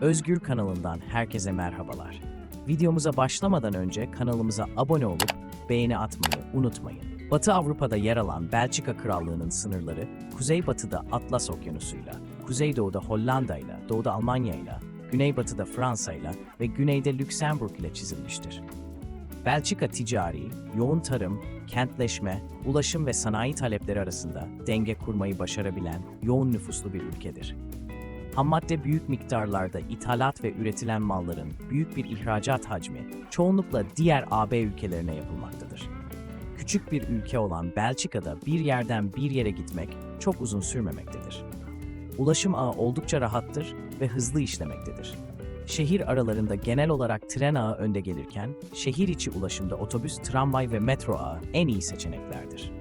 Özgür kanalından herkese merhabalar. Videomuza başlamadan önce kanalımıza abone olup beğeni atmayı unutmayın. Batı Avrupa'da yer alan Belçika Krallığı'nın sınırları kuzeybatıda Atlas Okyanusu'yla, kuzeydoğuda Hollanda'yla, doğuda Almanya'yla, güneybatıda Fransa'yla ve güneyde Lüksemburg ile çizilmiştir. Belçika ticari, yoğun tarım, kentleşme, ulaşım ve sanayi talepleri arasında denge kurmayı başarabilen yoğun nüfuslu bir ülkedir. Hammadde büyük miktarlarda ithalat ve üretilen malların büyük bir ihracat hacmi çoğunlukla diğer AB ülkelerine yapılmaktadır. Küçük bir ülke olan Belçika'da bir yerden bir yere gitmek çok uzun sürmemektedir. Ulaşım ağı oldukça rahattır ve hızlı işlemektedir. Şehir aralarında genel olarak tren ağı önde gelirken, şehir içi ulaşımda otobüs, tramvay ve metro ağı en iyi seçeneklerdir.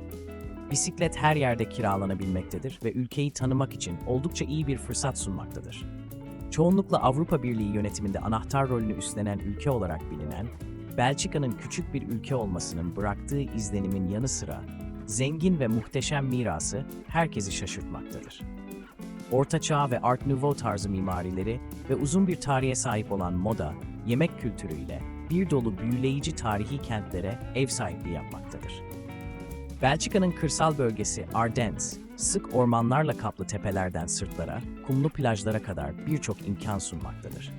Bisiklet her yerde kiralanabilmektedir ve ülkeyi tanımak için oldukça iyi bir fırsat sunmaktadır. Çoğunlukla Avrupa Birliği yönetiminde anahtar rolünü üstlenen ülke olarak bilinen, Belçika'nın küçük bir ülke olmasının bıraktığı izlenimin yanı sıra zengin ve muhteşem mirası herkesi şaşırtmaktadır. Orta Çağ ve Art Nouveau tarzı mimarileri ve uzun bir tarihe sahip olan moda, yemek kültürüyle bir dolu büyüleyici tarihi kentlere ev sahipliği yapmaktadır. Belçika'nın kırsal bölgesi Ardennes, sık ormanlarla kaplı tepelerden sırtlara, kumlu plajlara kadar birçok imkan sunmaktadır.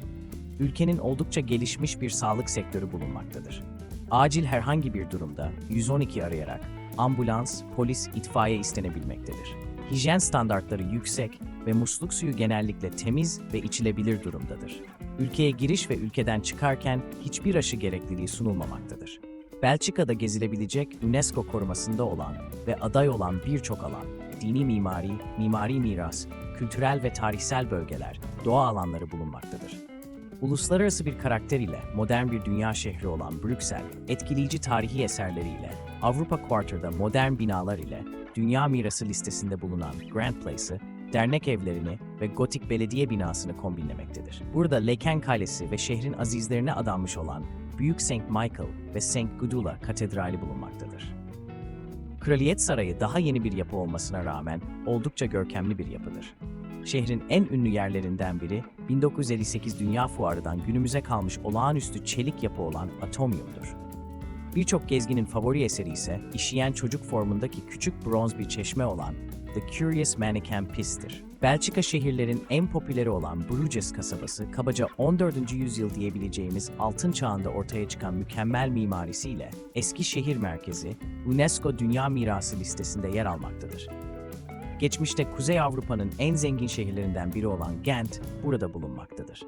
Ülkenin oldukça gelişmiş bir sağlık sektörü bulunmaktadır. Acil herhangi bir durumda 112 arayarak ambulans, polis, itfaiye istenebilmektedir. Hijyen standartları yüksek ve musluk suyu genellikle temiz ve içilebilir durumdadır. Ülkeye giriş ve ülkeden çıkarken hiçbir aşı gerekliliği sunulmamaktadır. Belçika'da gezilebilecek UNESCO korumasında olan ve aday olan birçok alan, dini mimari, mimari miras, kültürel ve tarihsel bölgeler, doğa alanları bulunmaktadır. Uluslararası bir karakter ile modern bir dünya şehri olan Brüksel, etkileyici tarihi eserleriyle, Avrupa Quarter'da modern binalar ile, Dünya Mirası listesinde bulunan Grand Place'ı, dernek evlerini ve gotik belediye binasını kombinlemektedir. Burada Leken Kalesi ve şehrin azizlerine adanmış olan Büyük St. Michael ve St. Gudula katedrali bulunmaktadır. Kraliyet Sarayı daha yeni bir yapı olmasına rağmen oldukça görkemli bir yapıdır. Şehrin en ünlü yerlerinden biri 1958 Dünya Fuarı'dan günümüze kalmış olağanüstü çelik yapı olan Atomium'dur. Birçok gezginin favori eseri ise işeyen çocuk formundaki küçük bronz bir çeşme olan The Curious Mannequin Pist'tir. Belçika şehirlerin en popüleri olan Bruges kasabası, kabaca 14. yüzyıl diyebileceğimiz altın çağında ortaya çıkan mükemmel mimarisiyle eski şehir merkezi UNESCO Dünya Mirası listesinde yer almaktadır. Geçmişte Kuzey Avrupa'nın en zengin şehirlerinden biri olan Gent burada bulunmaktadır.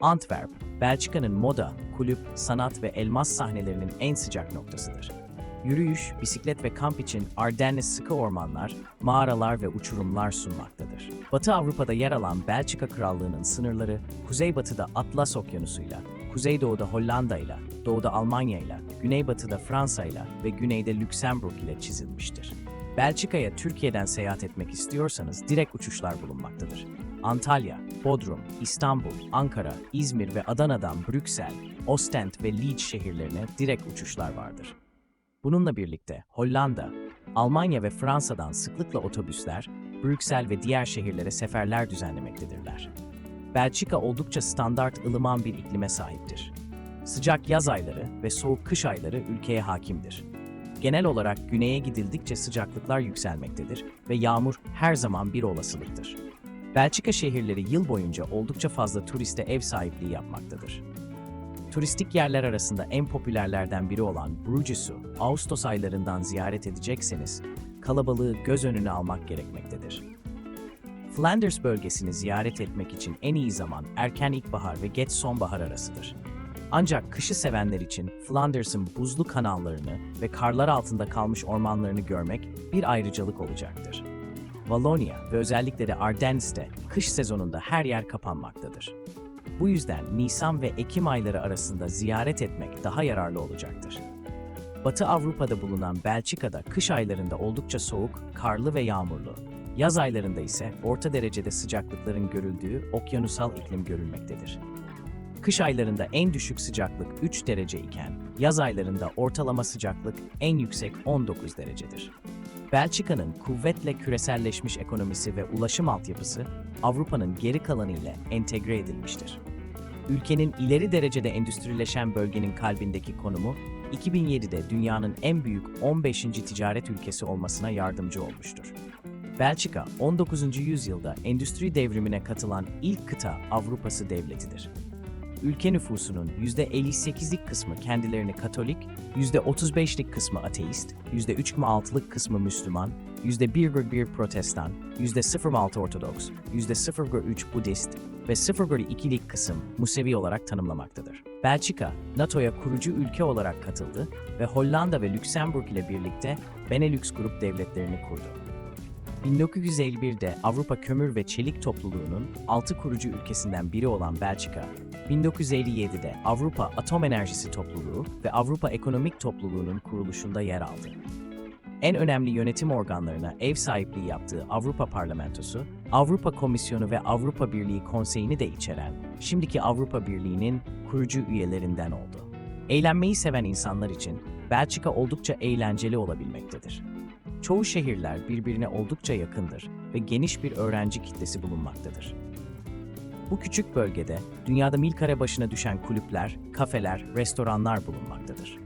Antwerp, Belçika'nın moda, kulüp, sanat ve elmas sahnelerinin en sıcak noktasıdır. Yürüyüş, bisiklet ve kamp için Ardennes sıkı ormanlar, mağaralar ve uçurumlar sunmaktadır. Batı Avrupa'da yer alan Belçika Krallığı'nın sınırları, kuzeybatıda Atlas Okyanusu'yla, kuzeydoğuda Hollanda'yla, doğuda Almanya'yla, güneybatıda Fransa'yla ve güneyde Lüksemburg ile çizilmiştir. Belçika'ya Türkiye'den seyahat etmek istiyorsanız direkt uçuşlar bulunmaktadır. Antalya, Bodrum, İstanbul, Ankara, İzmir ve Adana'dan Brüksel, Ostend ve Liège şehirlerine direkt uçuşlar vardır. Bununla birlikte Hollanda, Almanya ve Fransa'dan sıklıkla otobüsler, Brüksel ve diğer şehirlere seferler düzenlemektedirler. Belçika oldukça standart ılıman bir iklime sahiptir. Sıcak yaz ayları ve soğuk kış ayları ülkeye hakimdir. Genel olarak güneye gidildikçe sıcaklıklar yükselmektedir ve yağmur her zaman bir olasılıktır. Belçika şehirleri yıl boyunca oldukça fazla turiste ev sahipliği yapmaktadır. Turistik yerler arasında en popülerlerden biri olan Bruges'u Ağustos aylarından ziyaret edecekseniz kalabalığı göz önüne almak gerekmektedir. Flanders bölgesini ziyaret etmek için en iyi zaman erken ilkbahar ve geç sonbahar arasıdır. Ancak kışı sevenler için Flanders'ın buzlu kanallarını ve karlar altında kalmış ormanlarını görmek bir ayrıcalık olacaktır. Valonia ve özellikle de Ardennes'te kış sezonunda her yer kapanmaktadır. Bu yüzden Nisan ve Ekim ayları arasında ziyaret etmek daha yararlı olacaktır. Batı Avrupa'da bulunan Belçika'da kış aylarında oldukça soğuk, karlı ve yağmurlu. Yaz aylarında ise orta derecede sıcaklıkların görüldüğü okyanusal iklim görülmektedir. Kış aylarında en düşük sıcaklık 3 derece iken, yaz aylarında ortalama sıcaklık en yüksek 19 derecedir. Belçika'nın kuvvetle küreselleşmiş ekonomisi ve ulaşım altyapısı Avrupa'nın geri kalanı ile entegre edilmiştir. Ülkenin ileri derecede endüstrileşen bölgenin kalbindeki konumu 2007'de dünyanın en büyük 15. ticaret ülkesi olmasına yardımcı olmuştur. Belçika, 19. yüzyılda endüstri devrimine katılan ilk kıta Avrupası devletidir. Ülke nüfusunun %58'lik kısmı kendilerini Katolik, %35'lik kısmı ateist, %3,6'lık kısmı Müslüman, %1,1 Protestan, %0,6 Ortodoks, %0,3 Budist ve 0,2'lik kısım Musevi olarak tanımlamaktadır. Belçika, NATO'ya kurucu ülke olarak katıldı ve Hollanda ve Lüksemburg ile birlikte Benelux grup devletlerini kurdu. 1951'de Avrupa Kömür ve Çelik Topluluğu'nun 6 kurucu ülkesinden biri olan Belçika, 1957'de Avrupa Atom Enerjisi Topluluğu ve Avrupa Ekonomik Topluluğu'nun kuruluşunda yer aldı. En önemli yönetim organlarına ev sahipliği yaptığı Avrupa Parlamentosu, Avrupa Komisyonu ve Avrupa Birliği Konseyi'ni de içeren, şimdiki Avrupa Birliği'nin kurucu üyelerinden oldu. Eğlenmeyi seven insanlar için Belçika oldukça eğlenceli olabilmektedir. Çoğu şehirler birbirine oldukça yakındır ve geniş bir öğrenci kitlesi bulunmaktadır. Bu küçük bölgede dünyada mil kare başına düşen kulüpler, kafeler, restoranlar bulunmaktadır.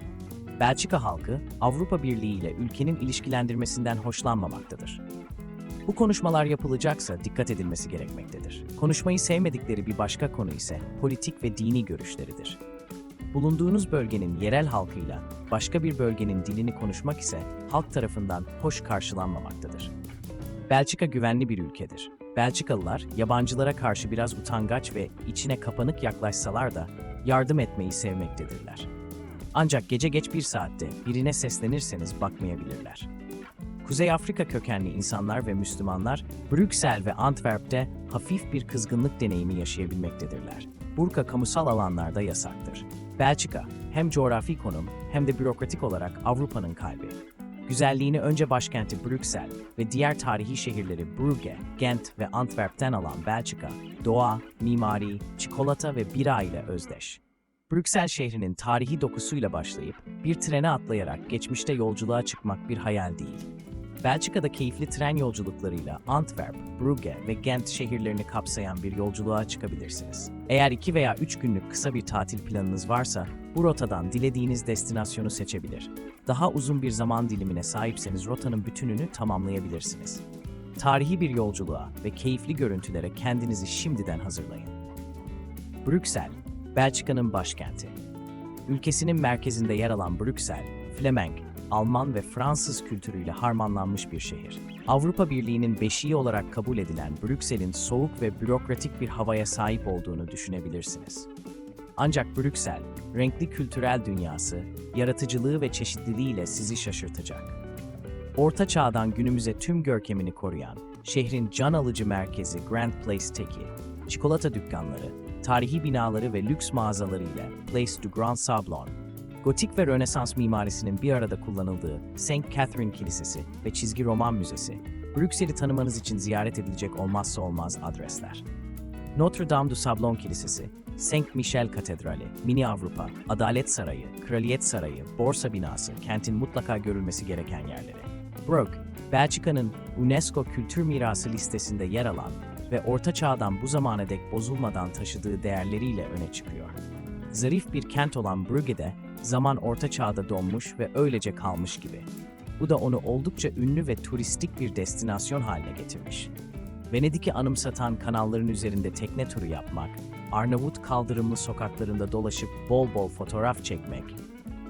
Belçika halkı Avrupa Birliği ile ülkenin ilişkilendirmesinden hoşlanmamaktadır. Bu konuşmalar yapılacaksa dikkat edilmesi gerekmektedir. Konuşmayı sevmedikleri bir başka konu ise politik ve dini görüşleridir. Bulunduğunuz bölgenin yerel halkıyla başka bir bölgenin dilini konuşmak ise halk tarafından hoş karşılanmamaktadır. Belçika güvenli bir ülkedir. Belçikalılar yabancılara karşı biraz utangaç ve içine kapanık yaklaşsalar da yardım etmeyi sevmektedirler. Ancak gece geç bir saatte birine seslenirseniz bakmayabilirler. Kuzey Afrika kökenli insanlar ve Müslümanlar Brüksel ve Antwerp'te hafif bir kızgınlık deneyimi yaşayabilmektedirler. Burka kamusal alanlarda yasaktır. Belçika hem coğrafi konum hem de bürokratik olarak Avrupa'nın kalbi. Güzelliğini önce başkenti Brüksel ve diğer tarihi şehirleri Brugge, Gent ve Antwerp'ten alan Belçika, doğa, mimari, çikolata ve bira ile özdeş. Brüksel şehrinin tarihi dokusuyla başlayıp bir trene atlayarak geçmişte yolculuğa çıkmak bir hayal değil. Belçika'da keyifli tren yolculuklarıyla Antwerp, Brugge ve Gent şehirlerini kapsayan bir yolculuğa çıkabilirsiniz. Eğer 2 veya 3 günlük kısa bir tatil planınız varsa, bu rotadan dilediğiniz destinasyonu seçebilir. Daha uzun bir zaman dilimine sahipseniz rotanın bütününü tamamlayabilirsiniz. Tarihi bir yolculuğa ve keyifli görüntülere kendinizi şimdiden hazırlayın. Brüksel, Belçika'nın başkenti. Ülkesinin merkezinde yer alan Brüksel, Flemenk, Alman ve Fransız kültürüyle harmanlanmış bir şehir. Avrupa Birliği'nin beşiği olarak kabul edilen Brüksel'in soğuk ve bürokratik bir havaya sahip olduğunu düşünebilirsiniz. Ancak Brüksel, renkli kültürel dünyası, yaratıcılığı ve çeşitliliğiyle sizi şaşırtacak. Orta Çağ'dan günümüze tüm görkemini koruyan, şehrin can alıcı merkezi Grand Place'teki, çikolata dükkanları, tarihi binaları ve lüks mağazalarıyla Place du Grand Sablon, Gotik ve Rönesans mimarisinin bir arada kullanıldığı St. Catherine Kilisesi ve Çizgi Roman Müzesi, Brüksel'i tanımanız için ziyaret edilecek olmazsa olmaz adresler. Notre Dame du Sablon Kilisesi, Saint Michel Katedrali, Mini Avrupa, Adalet Sarayı, Kraliyet Sarayı, Borsa Binası, kentin mutlaka görülmesi gereken yerleri. Brugge, Belçika'nın UNESCO Kültür Mirası listesinde yer alan ve Orta Çağ'dan bu zamana dek bozulmadan taşıdığı değerleriyle öne çıkıyor. Zarif bir kent olan Brugge'de zaman Orta Çağ'da donmuş ve öylece kalmış gibi. Bu da onu oldukça ünlü ve turistik bir destinasyon haline getirmiş. Venedik'i anımsatan kanalların üzerinde tekne turu yapmak, Arnavut kaldırımlı sokaklarında dolaşıp bol bol fotoğraf çekmek,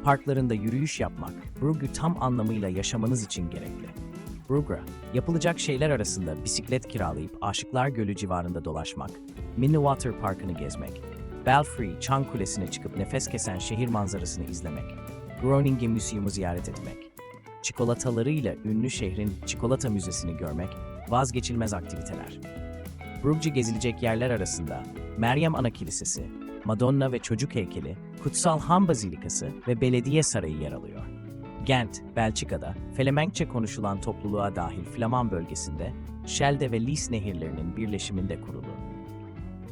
parklarında yürüyüş yapmak, Brugge'ü tam anlamıyla yaşamanız için gerekli. Brugge, yapılacak şeyler arasında bisiklet kiralayıp Aşıklar Gölü civarında dolaşmak, Mini Water Parkı'nı gezmek, Belfry, Çan Kulesi'ne çıkıp nefes kesen şehir manzarasını izlemek, Groningen Müzeyumu ziyaret etmek, çikolatalarıyla ünlü şehrin çikolata müzesini görmek vazgeçilmez aktiviteler. Brugge gezilecek yerler arasında Meryem Ana Kilisesi, Madonna ve Çocuk Heykeli, Kutsal Han Bazilikası ve Belediye Sarayı yer alıyor. Gent, Belçika'da Felemenkçe konuşulan topluluğa dahil Flaman bölgesinde Schelde ve Lys nehirlerinin birleşiminde kurulu.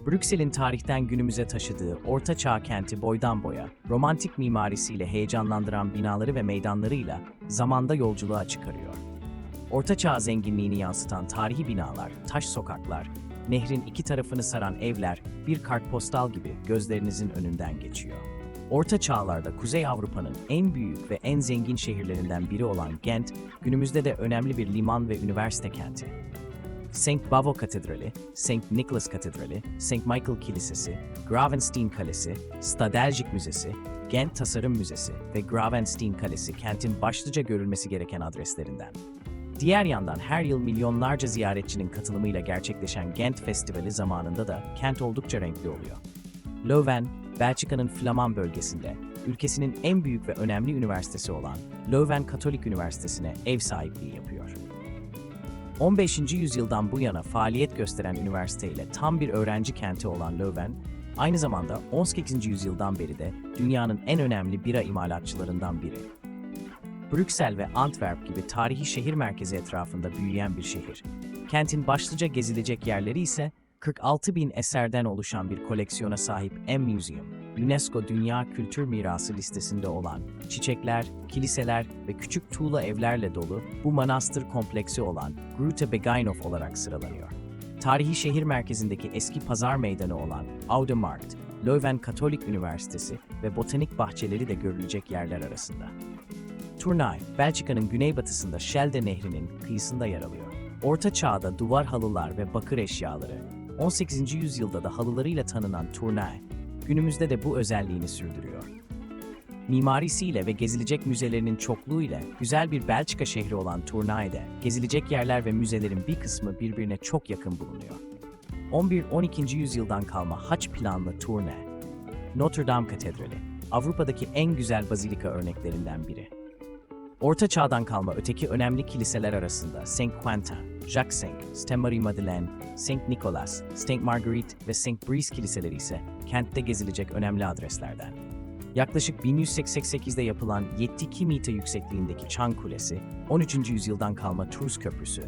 Brüksel'in tarihten günümüze taşıdığı Orta Çağ kenti boydan boya, romantik mimarisiyle heyecanlandıran binaları ve meydanlarıyla zamanda yolculuğa çıkarıyor. Orta Çağ zenginliğini yansıtan tarihi binalar, taş sokaklar, nehrin iki tarafını saran evler bir kartpostal gibi gözlerinizin önünden geçiyor. Orta Çağlarda Kuzey Avrupa'nın en büyük ve en zengin şehirlerinden biri olan Gent, günümüzde de önemli bir liman ve üniversite kenti. St. Bavo Katedrali, St. Nicholas Katedrali, St. Michael Kilisesi, Gravenstein Kalesi, Stadeljik Müzesi, Gent Tasarım Müzesi ve Gravenstein Kalesi kentin başlıca görülmesi gereken adreslerinden. Diğer yandan her yıl milyonlarca ziyaretçinin katılımıyla gerçekleşen Gent Festivali zamanında da kent oldukça renkli oluyor. Leuven, Belçika'nın Flaman bölgesinde, ülkesinin en büyük ve önemli üniversitesi olan Leuven Katolik Üniversitesi'ne ev sahipliği yapıyor. 15. yüzyıldan bu yana faaliyet gösteren üniversite ile tam bir öğrenci kenti olan Leuven, aynı zamanda 18. yüzyıldan beri de dünyanın en önemli bira imalatçılarından biri. Brüksel ve Antwerp gibi tarihi şehir merkezi etrafında büyüyen bir şehir. Kentin başlıca gezilecek yerleri ise 46 bin eserden oluşan bir koleksiyona sahip M-Museum, UNESCO Dünya Kültür Mirası listesinde olan çiçekler, kiliseler ve küçük tuğla evlerle dolu bu manastır kompleksi olan Grote Beguinhof olarak sıralanıyor. Tarihi şehir merkezindeki eski pazar meydanı olan Oude Markt, Leuven Katolik Üniversitesi ve botanik bahçeleri de görülecek yerler arasında. Tournai, Belçika'nın güneybatısında Schelde Nehri'nin kıyısında yer alıyor. Orta Çağ'da duvar halılar ve bakır eşyaları, 18. yüzyılda da halılarıyla tanınan Tournai, günümüzde de bu özelliğini sürdürüyor. Mimarisiyle ve gezilecek müzelerinin çokluğuyla güzel bir Belçika şehri olan Tournai'de gezilecek yerler ve müzelerin bir kısmı birbirine çok yakın bulunuyor. 11-12. yüzyıldan kalma haç planlı Tournai, Notre Dame Katedrali, Avrupa'daki en güzel bazilika örneklerinden biri. Orta Çağ'dan kalma öteki önemli kiliseler arasında Saint Quentin, Jacques V, Ste Marie Madeleine, Saint Nicholas, Saint Marguerite ve Saint Brice kiliseleri ise kentte gezilecek önemli adreslerden. Yaklaşık 1188'de yapılan 72 metre yüksekliğindeki Çan Kulesi, 13. yüzyıldan kalma Tours Köprüsü,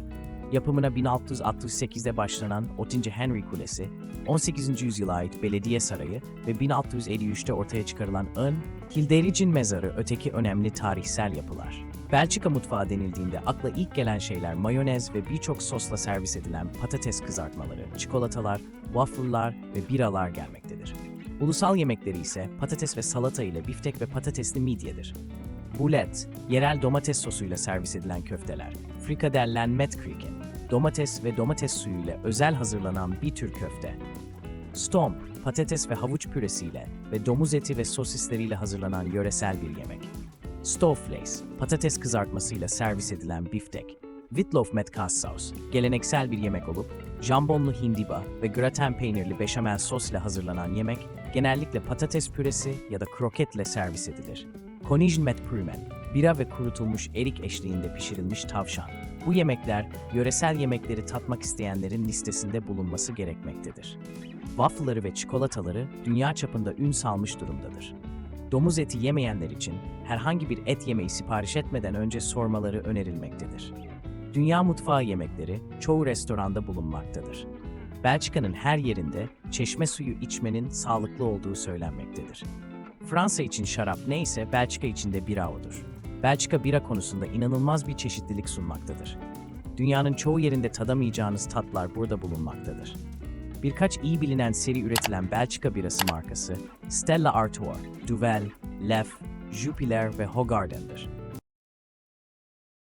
yapımına 1668'de başlanan 30. Henry Kulesi, 18. yüzyıla ait belediye sarayı ve 1653'te ortaya çıkarılan ön, Hilderic'in mezarı öteki önemli tarihsel yapılar. Belçika mutfağı denildiğinde akla ilk gelen şeyler mayonez ve birçok sosla servis edilen patates kızartmaları, çikolatalar, waffle'lar ve biralar gelmektedir. Ulusal yemekleri ise patates ve salata ile biftek ve patatesli midyedir. Boulet, yerel domates sosuyla servis edilen köfteler. Frikadellen Metkreken, domates ve domates suyuyla özel hazırlanan bir tür köfte. Stomp, patates ve havuç püresiyle ve domuz eti ve sosisleriyle hazırlanan yöresel bir yemek. Stoflees, patates kızartmasıyla servis edilen biftek. Witlof met kaassaus, geleneksel bir yemek olup, jambonlu hindiba ve graten peynirli beşamel sos ile hazırlanan yemek, genellikle patates püresi ya da kroketle servis edilir. Konijn met prumen, bira ve kurutulmuş erik eşliğinde pişirilmiş tavşan. Bu yemekler, yöresel yemekleri tatmak isteyenlerin listesinde bulunması gerekmektedir. Waffle'ları ve çikolataları dünya çapında ün salmış durumdadır. Domuz eti yemeyenler için herhangi bir et yemeği sipariş etmeden önce sormaları önerilmektedir. Dünya mutfağı yemekleri çoğu restoranda bulunmaktadır. Belçika'nın her yerinde çeşme suyu içmenin sağlıklı olduğu söylenmektedir. Fransa için şarap neyse Belçika için de bira odur. Belçika bira konusunda inanılmaz bir çeşitlilik sunmaktadır. Dünyanın çoğu yerinde tadamayacağınız tatlar burada bulunmaktadır. Birkaç iyi bilinen seri üretilen Belçika birası markası Stella Artois, Duvel, Lef, Jupiler ve Hogarden'dir.